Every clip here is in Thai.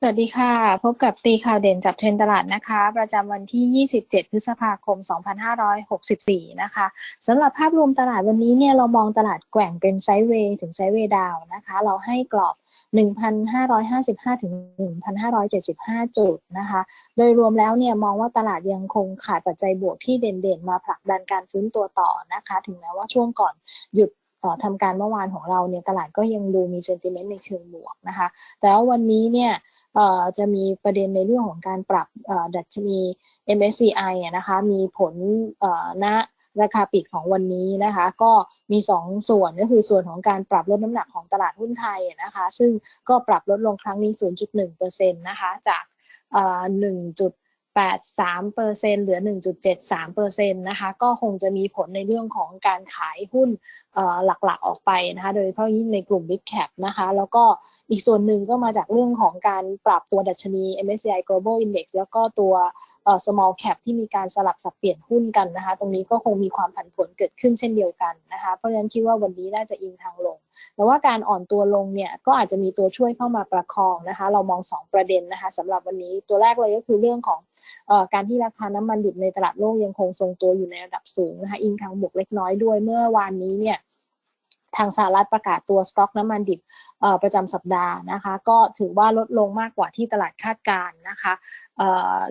สวัสดีค่ะ พบกับตีข่าวเด่นจับเทรนตลาดนะคะ ประจำวันที่ 27 พฤษภาคม 2564 นะคะสำหรับภาพรวมตลาดวันนี้เนี่ยเรามองตลาดแกว่งเป็นไซด์เวย์ถึงไซด์เวย์ดาวนะคะ เราให้กรอบ 1,555 ถึง 1,575 จุดนะคะ โดยรวมแล้วเนี่ยมองว่าตลาดยังคงขาดปัจจัยบวกที่เด่นๆ มาผลักดันการฟื้นตัวต่อนะคะ ถึงแม้ว่าช่วงก่อนหยุดทำการเมื่อวานของเราเนี่ยตลาดก็ยังดูมีเซนติเมนต์ในเชิงบวกนะคะ แต่ว่าวันนี้เนี่ย จะมีประเด็นในเรื่องของการปรับดัชนี MSCI นะคะมีผลณราคาปิดของวันนี้นะคะ ก็มี 2 ส่วนก็คือส่วนของการปรับลดน้ำหนักของตลาดหุ้นไทยนะคะ ซึ่งก็ปรับลดลงครั้งนี้ 0.1%นะคะจาก1 8.3%เหลือ 1.73%นะคะ ก็คงจะมีผลในเรื่องของการขายหุ้นหลักๆออกไปนะคะ โดยเฉพาะยิ่งในกลุ่ม Big Cap นะคะ แล้วก็อีกส่วนหนึ่งก็มาจากเรื่องของการปรับตัวดัชนี MSCI Global Index แล้วก็ตัว small cap ที่มีการสลับสับเปลี่ยนหุ้นกันนะคะ ตรงนี้ก็คงมีความผันผวนเกิดขึ้นเช่นเดียวกันนะคะ เพราะฉะนั้นคิดว่าวันนี้น่าจะอิงทางลง แต่ว่าการอ่อนตัวลงเนี่ยก็อาจจะมีตัวช่วยเข้ามาประคองนะคะ เรามอง 2 ประเด็นนะคะสำหรับวันนี้ตัวแรกเลยก็คือเรื่องของการที่ราคาน้ำมันดิบในตลาดโลกยังคงทรงตัวอยู่ในระดับสูงนะคะอิงทางบวกเล็กน้อยด้วยเมื่อวานนี้เนี่ย ทางสหรัฐประกาศตัวสต็อกน้ำมันดิบประจำสัปดาห์นะคะ ก็ถือว่าลดลงมากกว่าที่ตลาดคาดการนะคะเ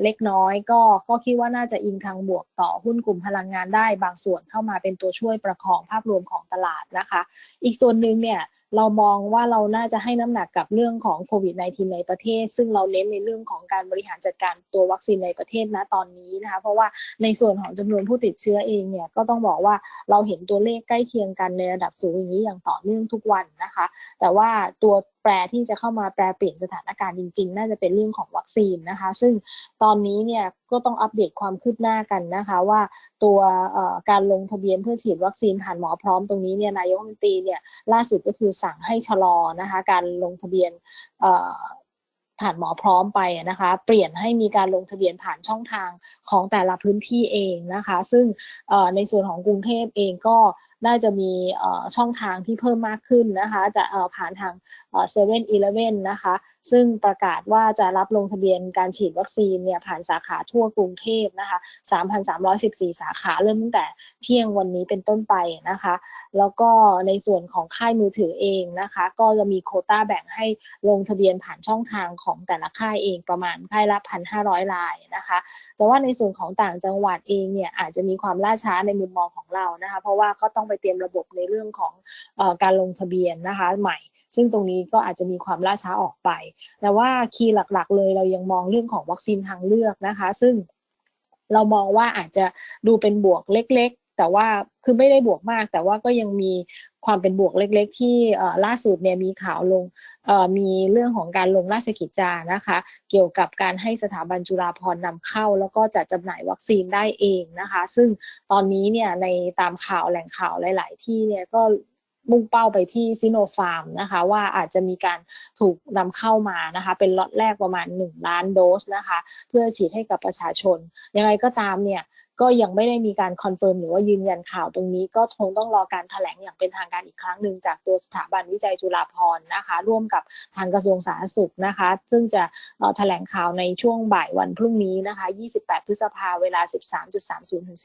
เล็กน้อยก็ก็คิดว่าน่าจะอิงทางบวกต่อหุ้นกลุ่มพลังงานได้บางส่วนเข้ามาเป็นตัวช่วยประคองภาพรวมของตลาดนะคะ อีกส่วนหนึ่งเนี่ย เรามองว่าเราน่าจะให้น้ำหนักกับเรื่องของโควิด -19 ในประเทศ ซึ่งเราเน้นในเรื่องของการบริหารจัดการตัววัคซีนในประเทศนะตอนนี้นะคะ เพราะว่าในส่วนของจำนวนผู้ติดเชื้อเองเนี่ยก็ต้องบอกว่าเราเห็นตัวเลขใกล้เคียงกันในระดับสูงอย่างนี้อย่างต่อเนื่องทุกวันนะคะ แต่ว่าตัวแปรที่จะเข้ามาแปรเปลี่ยนสถานการณ์จริง ๆ น่าจะเป็นเรื่องของวัคซีนนะคะ ซึ่งตอนนี้เนี่ยก็ต้องอัปเดตความคืบหน้ากันนะคะว่าตัวการลงทะเบียนเพื่อฉีดวัคซีนผ่านหมอพร้อมตรงนี้เนี่ยนายกรัฐมนตรีเนี่ยล่าสุดก็คือสั่งให้ชะลอนะคะการลงทะเบียนผ่านหมอพร้อมไปนะคะเปลี่ยนให้มีการลงทะเบียนผ่านช่องทางของแต่ละพื้นที่เองนะคะ ซึ่งในส่วนของกรุงเทพเองก็ น่าจะมีช่องทางที่เพิ่มมากขึ้นนะคะจะผ่านทางเซเว่นอีเลฟเว่นนะคะซึ่งประกาศว่าจะรับลงทะเบียนการฉีดวัคซีนเนี่ยผ่านสาขาทั่วกรุงเทพนะคะ3,314 สาขาเริ่มตั้งแต่เที่ยงวันนี้เป็นต้นไปนะคะ แล้วก็ในส่วนของค่ายมือถือเองนะคะ ก็จะมีโคต้าแบ่งให้ลงทะเบียนผ่านช่องทางของแต่ละค่ายเองประมาณค่ายละ 1,500 รายนะคะ แต่ว่าในส่วนของต่างจังหวัดเองเนี่ยอาจจะมีความล่าช้าในมุมมองของเรานะคะ เพราะว่าก็ต้องไปเตรียมระบบในเรื่องของอการลงทะเบียนนะคะใหม่ ซึ่งตรงนี้ก็อาจจะมีความล่าช้าออกไป แต่ว่าคีย์หลักๆ เลยเรายังมองเรื่องของวัคซีนทางเลือกนะคะ ซึ่งเรามองว่าอาจจะดูเป็นบวกเล็ก ๆ แต่ว่าคือไม่ได้บวกมาก แต่ว่าก็ยังมี ความเป็นบวกเล็ก ๆ ที่ล่าสุดเนี่ยมีข่าวลงมีเรื่องของการลงราชกิจจานะคะ เกี่ยวกับการให้สถาบันจุฬาภรณ์นำเข้า แล้วก็จัดจำหน่ายวัคซีนได้เองนะคะ ซึ่งตอนนี้เนี่ยในตามข่าวแหล่งข่าวหลาย ๆ ที่เนี่ยก็มุ่งเป้าไปที่ซิโนฟาร์มนะคะว่าอาจจะมีการถูกนำเข้ามานะคะเป็นล็อตแรกประมาณ 1 ล้านโดสนะคะ เพื่อฉีดให้กับประชาชนยังไงก็ตามเนี่ย ก็ยังไม่ได้มีการคอนเฟิร์มหรือว่ายืนยันข่าวตรงนี้ ก็คงต้องรอการถแถลงอย่างเป็นทางการอีกครั้งหนึ่งจากตัวสถาบันวิจัยจุฬาภรณ์นะคะ ร่วมกับทางกระทรวงสาธารณสุขนะคะ ซึ่งจะถแถลงข่าวในช่วงบ่ายวันพรุ่งนี้นะคะ 28 พฤษภาเวลา 13.30 ถึง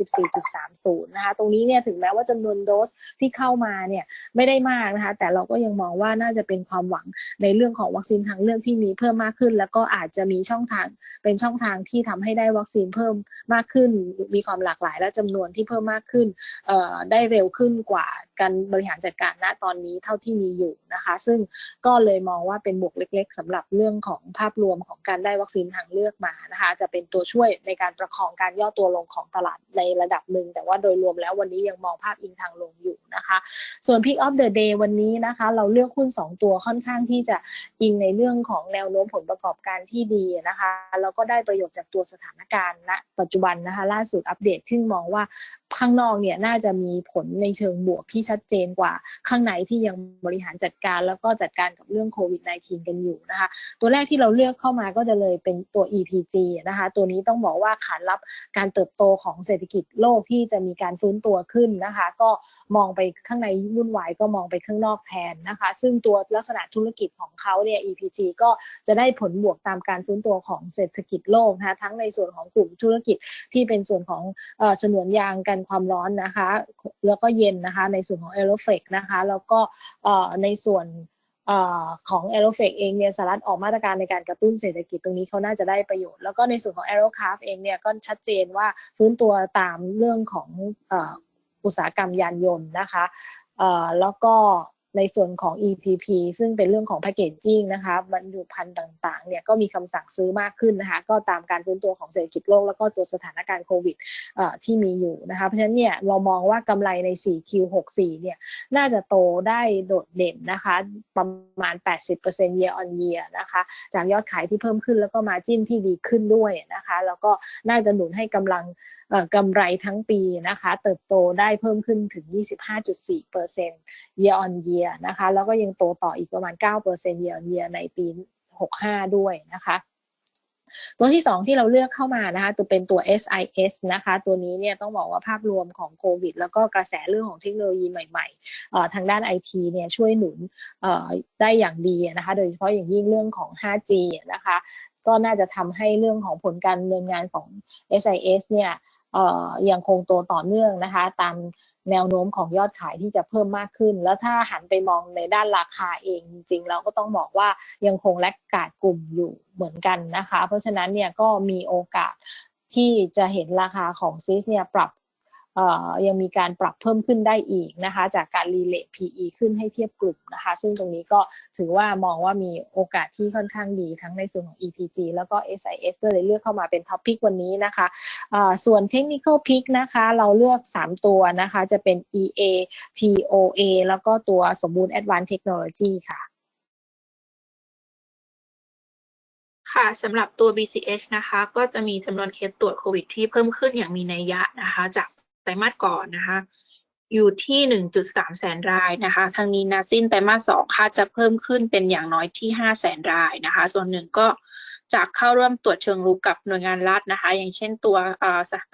14.30 นะคะ ตรงนี้เนี่ยถึงแม้ว่าจำนวนโดสที่เข้ามาเนี่ยไม่ได้มากนะคะ แต่เราก็ยังมองว่าน่าจะเป็นความหวังในเรื่องของวัคซีนทางเลือกที่มีเพิ่มมากขึ้น แล้วก็อาจจะมีช่องทางเป็นช่องทางที่ทำให้ได้วัคซีนเพิ่มมากขึ้นมีความหลากหลายและจำนวนที่เพิ่มมากขึ้นได้เร็วขึ้นกว่า การบริหารจัดการณตอนนี้เท่าที่มีอยู่นะคะ ซึ่งก็เลยมองว่าเป็นบวกเล็ก ๆสำหรับเรื่องของภาพรวมของการได้วัคซีนทางเลือกมานะคะ จะเป็นตัวช่วยในการประคองการย่อตัวลงของตลาดในระดับหนึ่ง แต่ว่าโดยรวมแล้ววันนี้ยังมองภาพอิงทางลงอยู่นะคะ ส่วน Pick of the Day วันนี้นะคะ เราเลือกหุ้น 2 ตัวค่อนข้างที่จะอิงในเรื่องของแนวโน้มผลประกอบการที่ดีนะคะแล้วก็ได้ประโยชน์จากตัวสถานการณ์ณปัจจุบันนะคะ ล่าสุดอัปเดตซึ่งมองว่าข้างนอกเนี่ยน่าจะมีผลในเชิงบวกที่ชัดเจนกว่าข้างในที่ยังบริหารจัดการ แล้วก็จัดการกับเรื่องโควิด -19 กันอยู่นะคะ ตัวแรกที่เราเลือกเข้ามาก็จะเลยเป็นตัว EPG นะคะ ตัวนี้ต้องบอกว่าขานรับการเติบโตของเศรษฐกิจโลกที่จะมีการฟื้นตัวขึ้นนะคะ ก็มองไปข้างในวุ่นวายก็มองไปข้างนอกแทนนะคะ ซึ่งตัวลักษณะธุรกิจของเขาเนี่ย EPG ก็จะได้ผลบวกตามการฟื้นตัวของเศรษฐกิจโลกนะคะทั้งในส่วนของกลุ่มธุรกิจที่เป็นส่วนของฉนวนยางกันความร้อนนะคะ แล้วก็เย็นนะคะในส่วนของ a e r o f l e x นะคะ แล้วก็ในส่วนของ a e r o f l e x เองเนี่ยสหรัฐออกมาตรการในการกระตุ้นเศรษฐกิจตรงนี้เขาน่าจะได้ประโยชน์ แล้วก็ในส่วนของ Aerocraft เองเนี่ยก็ชัดเจนว่าฟื้นตัวตามเรื่องของอุตสาหกรรมยานยนต์นะคะแล้วก็ ในส่วนของ EPP ซึ่งเป็นเรื่องของแพคเกจจิ้งนะคะบรรจุภัณฑ์ต่างๆเนี่ยก็มีคำสั่งซื้อมากขึ้นนะคะก็ตามการฟื้นตัวของเศรษฐกิจโลกแล้วก็ตัวสถานการณ์โควิดที่มีอยู่นะคะเพราะฉะนั้นเนี่ยเรามองว่ากำไรใน 4Q64 เนี่ยน่าจะโตได้โดดเด่นนะคะประมาณ 80% year on year นะคะจากยอดขายที่เพิ่มขึ้นแล้วก็มาจิ้นที่ดีขึ้นด้วยนะคะแล้วก็น่าจะหนุนให้กำลัง กำไรทั้งปีนะคะ เติบโตได้เพิ่มขึ้นถึง 25.4% year on year นะคะ แล้วก็ยังโตต่ออีกประมาณ 9% year on year ในปี 65 ด้วยนะคะตัวที่ 2 ที่เราเลือกเข้ามานะคะตัวเป็นตัว SIS นะคะ ตัวนี้เนี่ยต้องบอกว่าภาพรวมของโควิด แล้วก็กระแสเรื่องของเทคโนโลยีใหม่ๆทางด้าน IT เนี่ยช่วยหนุนได้อย่างดีนะคะ โดยเฉพาะอย่างยิ่งเรื่องของ 5G นะคะ ก็น่าจะทำให้เรื่องของผลการดำเนินงานของ SIS เนี่ย ยังคงโตต่อเนื่องนะคะ ตามแนวโน้มของยอดขายที่จะเพิ่มมากขึ้น แล้วถ้าหันไปมองในด้านราคาเองจริงๆ เราก็ต้องบอกว่ายังคงแลกกาดกลุ่มอยู่เหมือนกันนะคะ เพราะฉะนั้นเนี่ยก็มีโอกาสที่จะเห็นราคาของซีสเนี่ยปรับ ยังมีการปรับเพิ่มขึ้นได้อีกนะคะจากการรีเลท PE ขึ้นให้เทียบกลุ่มนะคะซึ่งตรงนี้ก็ถือว่ามองว่ามีโอกาสที่ค่อนข้างดีทั้งในส่วนของ EPG แล้วก็ SIS ก็เลยเลือกเข้ามาเป็นท็อปพิกวันนี้นะคะะส่วน Technical Pick นะคะเราเลือก 3 ตัวนะคะจะเป็น EA TOA แล้วก็ตัวสมบูรณ์ Advanced Technology ค่ะค่ะสำหรับตัว BCH นะคะ ก็จะมีจำนวนเคสตรวจโควิดที่เพิ่มขึ้นอย่างมีนัยยะนะคะ จาก ไตรมาสก่อนนะคะอยู่ที่ 1.3 แสนรายนะคะ ทางนี้นะสิ้นไตรมาสสองคาดจะเพิ่มขึ้นเป็นอย่างน้อยที่ 5 แสนรายนะคะ ส่วนหนึ่งก็จากเข้าร่วมตรวจเชิงรุกกับหน่วยงานรัฐนะคะ อย่างเช่นตัว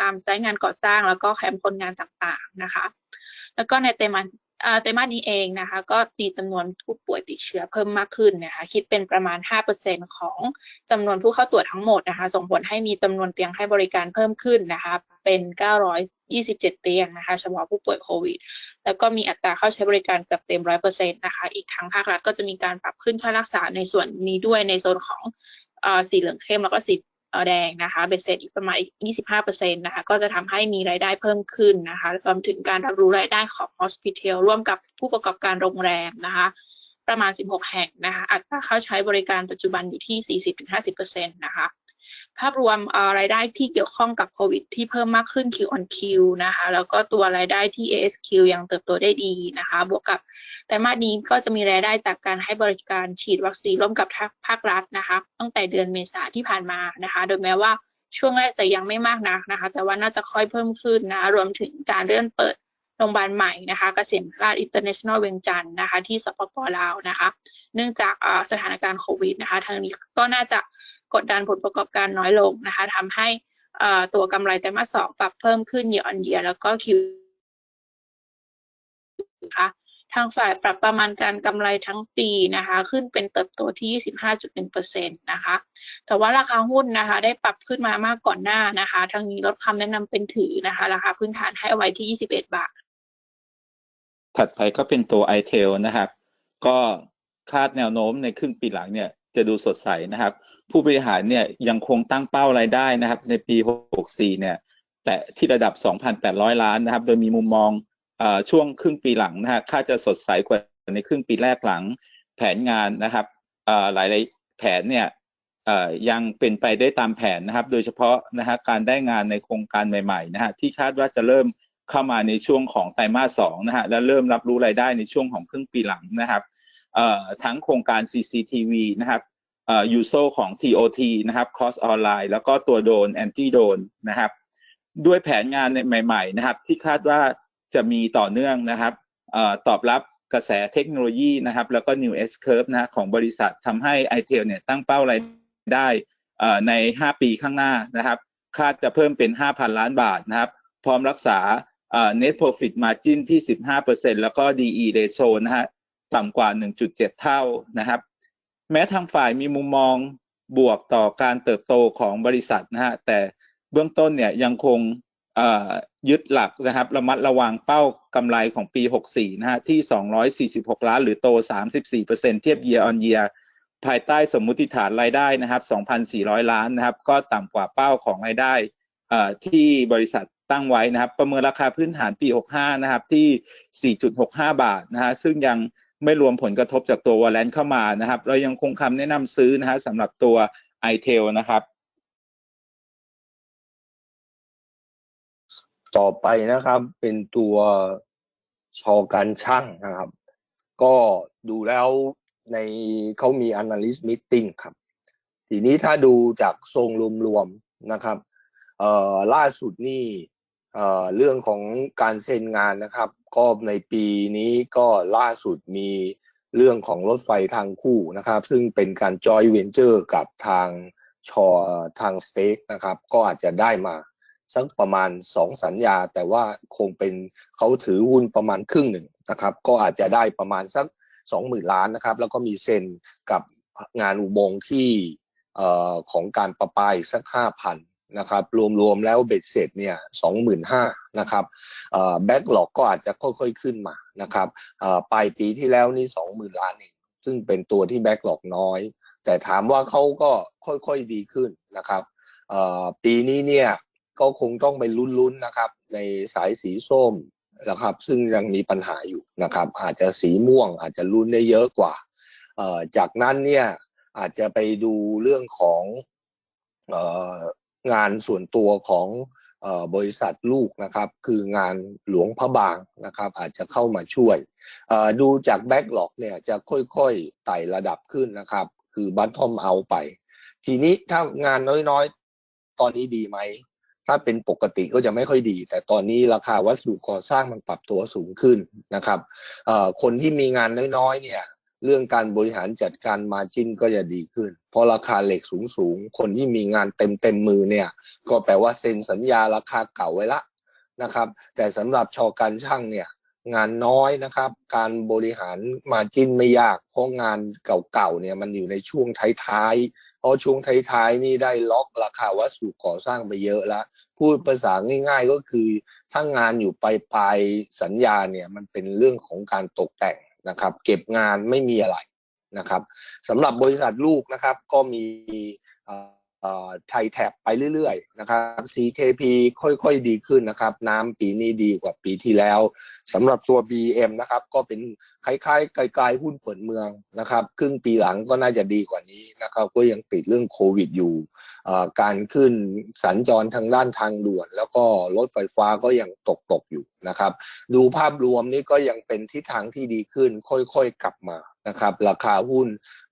ตามไซต์งานก่อสร้างแล้วก็แคมป์คนงานต่างๆนะคะ แล้วก็ในไตรมาส ไตรมาสนี้เองนะคะ ก็มีจำนวนผู้ป่วยติดเชื้อเพิ่มมากขึ้นนะคะคิดเป็นประมาณ 5%ของจำนวนผู้เข้าตรวจทั้งหมดนะคะ ส่งผลให้มีจำนวนเตียงให้บริการเพิ่มขึ้นนะคะ เป็น 927 เตียงนะคะ เฉพาะผู้ป่วยโควิด แล้วก็มีอัตราเข้าใช้บริการเกือบเต็ม 100%นะคะ อีกทั้งภาครัฐก็จะมีการปรับขึ้นค่ารักษาในส่วนนี้ด้วยในโซนของสีเหลืองเข้มแล้วก็สี แดงนะคะเบ็ดเสร็จอีกประมาณ25%นะคะก็จะทำให้มีรายได้เพิ่มขึ้นนะคะรวมถึงการรับรู้รายได้ของ Hospital ร่วมกับผู้ประกอบการโรงแรมนะคะประมาณ 16 แห่งนะคะอัตราเข้าใช้บริการปัจจุบันอยู่ที่ 40-50%นะคะ ภาพรวมรายได้ที่เกี่ยวข้องกับโควิดที่เพิ่มมากขึ้น Q on Q นะคะ แล้วก็ตัวรายได้ที่ ASQ ยังเติบโตได้ดีนะคะ บวกกับแต่มานี้ก็จะมีรายได้จากการให้บริการฉีดวัคซีนร่วมกับภาครัฐนะคะ ตั้งแต่เดือนเมษาที่ผ่านมานะคะ โดยแม้ว่าช่วงแรกจะยังไม่มากนักนะคะ แต่ว่าน่าจะค่อยเพิ่มขึ้นนะรวมถึงการเลื่อนเปิดโรงพยาบาลใหม่นะคะเกษมราชอินเตอร์เนชั่นแนลเวียงจันทร์นะคะที่สปปลาวนะคะ เนื่องจากสถานการณ์โควิดนะคะทางนี้ก็น่าจะ กดดันผลประกอบการน้อยลงนะคะทำให้ตัวกำไรไตรมาสสองปรับเพิ่มขึ้นเยอะอันเยียแล้วก็คิวนะคะทางฝ่ายปรับประมาณการกำไรทั้งปีนะคะ ขึ้นเป็นเติบโตที่ 25.1%นะคะ แต่ว่าราคาหุ้นนะคะ ได้ปรับขึ้นมามากก่อนหน้านะคะ ทางนี้ลดคำแนะนำเป็นถือนะคะ ราคาพื้นฐานให้ไว้ที่ 21 บาท ถัดไปก็เป็นตัว i t e l นะครับ ก็คาดแนวโน้มในครึ่งปีหลังเนี่ย จะดูสดใสนะครับ ผู้บริหารเนี่ยยังคงตั้งเป้ารายได้นะครับ ในปี 64 เนี่ย แต่ที่ระดับ 2,800 ล้านนะครับ โดยมีมุมมองอช่วงครึ่งปีหลังนะฮะคาดจะสดใสกว่าในครึ่งปีแรกหลังแผนงานนะครับหลายๆแผนเนี่ยยังเป็นไปได้ตามแผนนะครับ โดยเฉพาะนะฮะการได้งานในโครงการใหม่ๆนะฮะที่คาดว่าจะเริ่มเข้ามาในช่วงของไตรมาสสองนะฮะและเริ่มรับรู้รายได้ในช่วงของครึ่งปีหลังนะครับ ทั้งโครงการ CCTV นะครับยูโซของ TOT นะครับ Cost Online แล้วก็ตัวโดน Anti โดนนะครับ ด้วยแผนงานใหม่ๆนะครับ ที่คาดว่าจะมีต่อเนื่องนะครับอตอบรับกระแสเทคโนโลยีนะครับ แล้วก็ New S Curve นะของบริษัททำให้ i t e l เนี่ยตั้งเป้ารายได้อ่อใน 5 ปีข้างหน้านะครับ คาดจะเพิ่มเป็น 5,000 ล้านบาทนะครับ พร้อมรักษาอ่อ net profit margin ที่ 15%แล้วก็ DE ratio นะฮะ ต่ำกว่า 1.7 เท่านะครับ แม้ทางฝ่ายมีมุมมองบวกต่อการเติบโตของบริษัทนะฮะแต่เบื้องต้นเนี่ยยังคงยึดหลักนะครับระมัดระวังเป้ากำไรของปี 64 นะฮะที่ 246 ล้านหรือโต 34%เทียบ year on year ภายใต้สมมุติฐานรายได้นะครับ 2,400 ล้านนะครับ ก็ต่ำกว่าเป้าของรายได้ที่บริษัทตั้งไว้นะครับ ประเมินราคาพื้นฐานปี 65 นะครับที่ 4.65 บาทนะฮะซึ่งยัง ไม่รวมผลกระทบจากตัววอลเลนเข้ามานะครับ เรายังคงคำแนะนำซื้อนะฮะสำหรับตัว i t e l นะครับ ต่อไปนะครับเป็นตัวชอการช่างนะครับ ก็ดูแล้วในเขามี analyst meeting ครับ ทีนี้ถ้าดูจากทรงรวมๆนะครับล่าสุดนี่เรื่องของการเซ็นงานนะครับ ก็ในปีนี้ก็ล่าสุดมีเรื่องของรถไฟทางคู่นะครับ ซึ่งเป็นการ joint venture กับทางชอทางสเต็กนะครับ ก็อาจจะได้มาสักประมาณสองสัญญา แต่ว่าคงเป็นเขาถือหุ้นประมาณครึ่งหนึ่งนะครับ ก็อาจจะได้ประมาณสักสองหมื่นล้านนะครับ แล้วก็มีเซ็นกับงานอุโมงค์ที่เอ่อของการประปาอีกสักห้าพั นะครับรวมๆแล้วเบ็ดเสร็จเนี่ยสองหมื่นห้านะครับแบ็กหลอกก็อาจจะค่อยๆขึ้นมานะครับปลายปีที่แล้วนี่สองหมื่นล้านเองซึ่งเป็นตัวที่แบ็กหลอกน้อย แต่ถามว่าเขาก็ค่อยๆดีขึ้นนะครับปีนี้เนี่ยก็คงต้องไปลุ้นๆนะครับ ในสายสีส้มนะครับ ซึ่งยังมีปัญหาอยู่นะครับ อาจจะสีม่วงอาจจะลุ้นได้เยอะกว่าจากนั้นเนี่ยอาจจะไปดูเรื่องของ งานส่วนตัวของบริษัทลูกนะครับคืองานหลวงพระบางนะครับอาจจะเข้ามาช่วยดูจากแบ็กหลอกเนี่ยจะค่อยๆไต่ระดับขึ้นนะครับ คือบัตทอมเอาไป ทีนี้ถ้างานน้อยๆ ตอนนี้ดีไหม ถ้าเป็นปกติก็จะไม่ค่อยดี แต่ตอนนี้ราคาวัสดุก่อสร้างมันปรับตัวสูงขึ้นนะครับคนที่มีงานน้อยๆเนี่ย เรื่องการบริหารจัดการมาจิ้นก็จะดีขึ้นพราะราคาเหล็กสูงๆคนที่มีงานเต็มเต็มมือเนี่ย ก็แปลว่าเซ็นสัญญาราคาเก่าไว้ละนะครับ แต่สำหรับชอการช่างเนี่ยงานน้อยนะครับ การบริหารมาจิ้นไม่ยาก เพราะงานเก่าๆเนี่ยมันอยู่ในช่วงท้ายๆ เพราะช่วงท้ายๆนี่ได้ล็อกราคาวัสดุก่อสร้างไปเยอะแล้ว พูดภาษาง่ายๆก็คือถ้างานอยู่ปลายปลายๆสัญญาเนี่ยมันเป็นเรื่องของการตกแต่ง นะครับ เก็บงานไม่มีอะไรนะครับสำหรับบริษัทลูกนะครับ ก็มี ไทยแท็บไปเรื่อยๆนะครับ CKP ค่อยๆดีขึ้นนะครับ น้ำปีนี้ดีกว่าปีที่แล้วสำหรับตัว BM นะครับ ก็เป็นคล้ายๆไกลๆหุ้นเปิดเมืองนะครับ ครึ่งปีหลังก็น่าจะดีกว่านี้นะครับ ก็ยังติดเรื่องโควิดอยู่ การขึ้นสัญจรทางด้านทางด่วน แล้วก็รถไฟฟ้าก็ยังตกตกอยู่นะครับ ดูภาพรวมนี่ก็ยังเป็นทิศทางที่ดีขึ้น ค่อยๆกลับมานะครับ ราคาหุ้น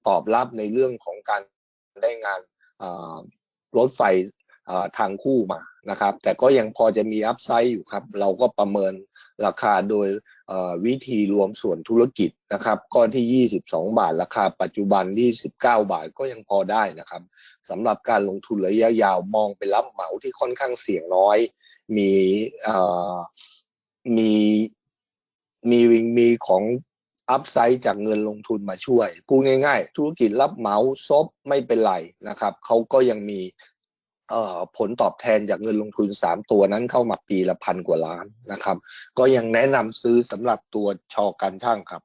ตอบรับในเรื่องของการได้งาน รถไฟทางคู่มานะครับ แต่ก็ยังพอจะมีอัพไซด์อยู่ครับ เราก็ประเมินราคาโดยวิธีรวมส่วนธุรกิจนะครับก็ที่ 22 บาท ราคาปัจจุบันที่ 19 บาทก็ยังพอได้นะครับสำหรับการลงทุนระยะยาวมองเป็นรับเหมาที่ค่อนข้างเสี่ยงน้อย มีเอ่อมีมีมีของ อัพไซด์จากเงินลงทุนมาช่วยพูดง่ายๆ ธุรกิจรับเหมาซบไม่เป็นไรนะครับเขาก็ยังมีผลตอบแทนจากเงินลงทุนสามตัวนั้นเข้ามาปีละพันกว่าล้านนะครับ ก็ยังแนะนำซื้อสำหรับตัวชอการช่างครับ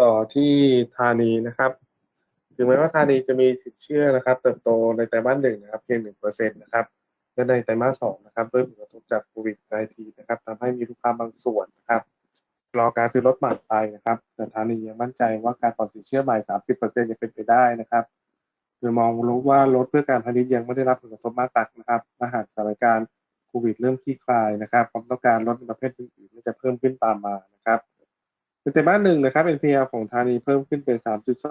ต่อที่ธานีนะครับ ถึงแม้ว่าธานีจะมีสินเชื่อนะครับ เติบโตในไตรมาสหนึ่งนะครับเพียงหนึ่งเปอร์เซ็นต์นะครับ และในไตรมาสสองนะครับด้วยผลกระทบจากโควิด -19 นะครับทำให้มีลูกค้าบางส่วนนะครับรอการซื้อรถใหม่ไปนะครับแต่ธานียังมั่นใจว่าการผ่อนสินเชื่อใหม่ 30เปอร์เซ็นต์ยังเป็นไปได้นะครับโดยมองรู้ว่ารถเพื่อการพาณิชย์ยังไม่ได้รับผลกระทบมากนักนะครับถ้าหากสถานการณ์โควิด เริ่มคลี่คลายนะครับความต้องการรถประเภทอื่นๆจะเพิ่มขึ้นตามมานะครับในไตรมาสหนึ่งนะครับ NPL ของธานีเพิ่มขึ้นเป็น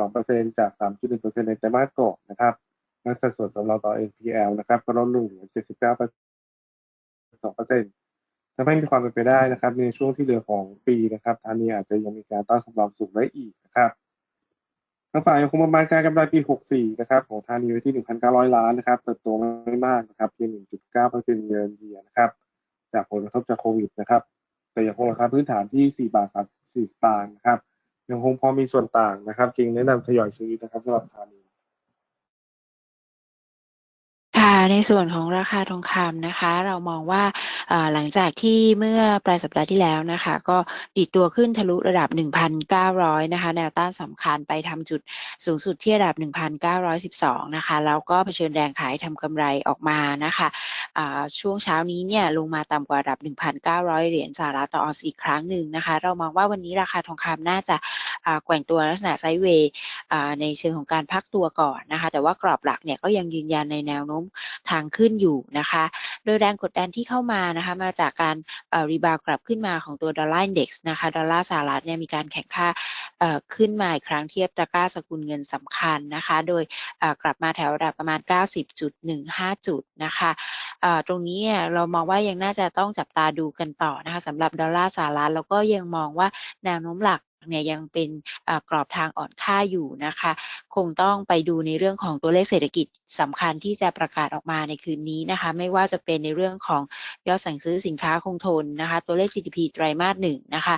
3.2%จาก 3.1%ในไตรมาสก่อนนะครับ และสัดส่วนสำรองต่อ NPL นะครับ ก็ลดลงเหลือ 79.2%ทำให้มีความเป็นไปได้นะครับ ในช่วงที่เหลือของปีนะครับธานีอาจจะยังมีการตั้งสำรองสูงได้อีกนะครับทางฝ่ายยังคงประมาณการกำไรปี 64 นะครับ ของธานีไว้ที่ 1,900 ล้านนะครับเติบโตไม่มากนะครับเพียง 1.9%เยือนเยียนะครับ จากผลกระทบจากโควิดนะครับ แต่ยังคงราคาพื้นฐานที่ 4 บาท 34สตางค์นะครับ ยังคงพอมีส่วนต่างนะครับจึงแนะนำทยอยซื้อนะครับสำหรับธานี ค่ะในส่วนของราคาทองคำนะคะ เรามองว่าหลังจากที่เมื่อปลายสัปดาห์ที่แล้วนะคะ ก็ดีดตัวขึ้นทะลุระดับ 1,900 นะคะ แนวต้านสำคัญไปทำจุดสูงสุดที่ระดับ 1,912 นะคะ แล้วก็เผชิญแรงขายทำกำไรออกมานะคะช่วงเช้านี้เนี่ยลงมาต่ำกว่าระดับ 1,900 เหรียญสหรัฐต่อออนซ์อีกครั้งหนึ่งนะคะ เรามองว่าวันนี้ราคาทองคำน่าจะแกว่งตัวลักษณะไซด์เวย์ในเชิงของการพักตัวก่อนนะคะ แต่ว่ากรอบหลักเนี่ยก็ยังยืนยันในแนวโน้มทางขึ้นอยู่นะคะ โดยแรงกดดันที่เข้ามานะคะมาจากการรีบาวกลับขึ้นมาของตัวดอลลาร์อินเด็กซ์นะคะดอลลาร์สหรัฐเนี่ยมีการแข่งค่าขึ้นมาอีกครั้งเทียบตะกร้าสกุลเงินสำคัญนะคะ โดยกลับมาแถวระดับประมาณ 90.15 จุดนะคะเอ่อตรงนี้เนี่ยเรามองว่ายังน่าจะต้องจับตาดูกันต่อนะคะสำหรับดอลลาร์สหรัฐแล้วก็ยังมองว่าแนวโน้มหลัก เนี่ยยังเป็นกรอบทางอ่อนค่าอยู่นะคะ คงต้องไปดูในเรื่องของตัวเลขเศรษฐกิจสำคัญที่จะประกาศออกมาในคืนนี้นะคะ ไม่ว่าจะเป็นในเรื่องของยอดสั่งซื้อสินค้าคงทนนะคะ ตัวเลข GDP ไตรมาสหนึ่งนะคะ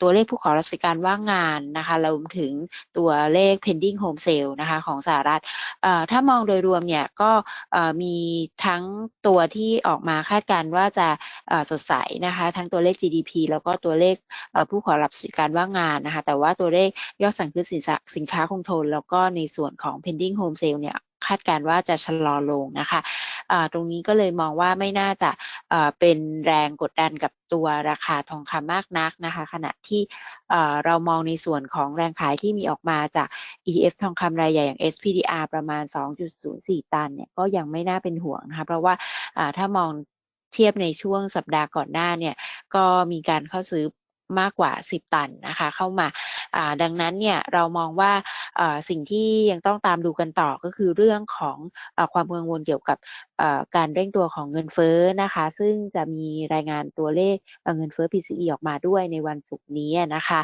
ตัวเลขผู้ขอราชการว่างงานนะคะรวมถึงตัวเลข pending home sale นะคะของสหรัฐถ้ามองโดยรวมเนี่ยก็มีทั้งตัวที่ออกมาคาดการณ์ว่าจะสดใสนะคะ ทั้งตัวเลข GDP แล้วก็ตัวเลขผู้ขอรับสิทธิการว่างงานนะคะ แต่ว่าตัวเลขยอดสั่งซื้อสินค้าสินค้าคงทน แล้วก็ในส่วนของ pending home sale เนี่ยคาดการณ์ว่าจะชะลอลงนะคะอ่าตรงนี้ก็เลยมองว่าไม่น่าจะเอ่อเป็นแรงกดดันกับตัวราคาทองคำมากนักนะคะ ขณะที่เอ่เรามองในส่วนของแรงขายที่มีออกมาจาก ETF ทองคำรายใหญ่อย่าง SPDR ประมาณ 2.04 ตันเนี่ยก็ยังไม่น่าเป็นห่วงนะคะ เพราะว่าถ้ามองเทียบในช่วงสัปดาห์ก่อนหน้าเนี่ยก็มีการเข้าซื้อ มากกว่า 10 ตันนะคะ เข้ามาดังนั้นเนี่ยเรามองว่าสิ่งที่ยังต้องตามดูกันต่อก็คือเรื่องของอความกังวลเกี่ยวกับการเร่งตัวของเงินเฟ้อนะคะ ซึ่งจะมีรายงานตัวเลขเงินเฟ้อ PCE ออกมาด้วยในวันศุกร์นี้นะคะ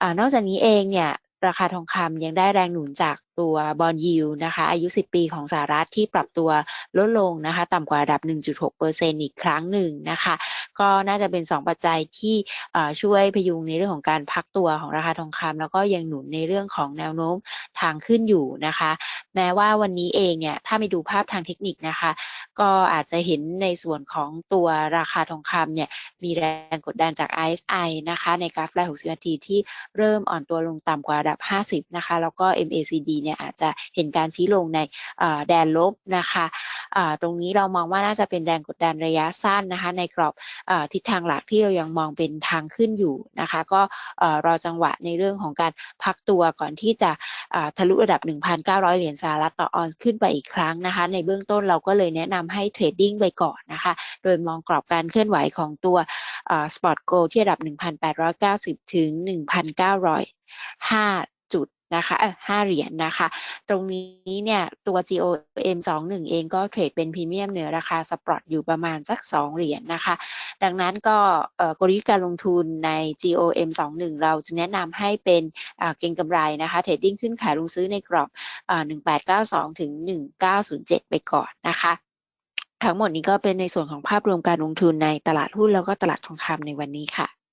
อนอกจากนี้เองเนี่ยราคาทองคำยังได้แรงหนุนจาก ตัวบอลยิวนะคะอายุ 10 ปีของสหรัฐที่ปรับตัวลดลงนะคะต่ำกว่าระดับ 1.6%อีกครั้งหนึ่งนะคะก็น่าจะเป็น 2 ปัจจัยที่ช่วยพยุงในเรื่องของการพักตัวของราคาทองคำแล้วก็ยังหนุนในเรื่องของแนวโน้มทางขึ้นอยู่นะคะ แม้ว่าวันนี้เองเนี่ยถ้าไปดูภาพทางเทคนิคนะคะ ก็อาจจะเห็นในส่วนของตัวราคาทองคำเนี่ยมีแรงกดดันจาก RSI นะคะในกราฟราย 60 นาทีที่เริ่มอ่อนตัวลงต่ำกว่าระดับ 50 นะคะ แล้วก็ MACD เนี่ยอาจจะเห็นการชี้ลงในแดนลบนะคะตรงนี้เรามองว่าน่าจะเป็นแรงกดดันระยะสั้นนะคะในกรอบทิศทางหลักที่เรายังมองเป็นทางขึ้นอยู่นะคะก็รอจังหวะในเรื่องของการพักตัวก่อนที่จะทะลุระดับ 1,900 เหรียญสหรัฐต่อออนซ์ขึ้นไปอีกครั้งนะคะ ในเบื้องต้นเราก็เลยแนะนำให้เทรดดิ้งไปก่อนนะคะ โดยมองกรอบการเคลื่อนไหวของตัวสปอตโกลที่ระดับ 1,890 ถึง 1,905จุด นะคะเออห้าเหรียญนะคะ ตรงนี้เนี่ยตัว GOM 21 เองก็เทรดเป็นพรีเมียมเหนือราคาสปอร์ตอยู่ประมาณสัก 2 เหรียญนนะคะ ดังนั้นก็กลยุทธ์การลงทุนใน GOM 21 เราจะแนะนำให้เป็นเก็งกำไรนะคะเทรดดิ้งขึ้นขายลงซื้อในกรอบ 1892 ถึง 1907 ไปก่อนนะคะทั้งหมดนี้ก็เป็นในส่วนของภาพรวมการลงทุนในตลาดหุ้นแล้วก็ตลาดทองคำในวันนี้ค่ะ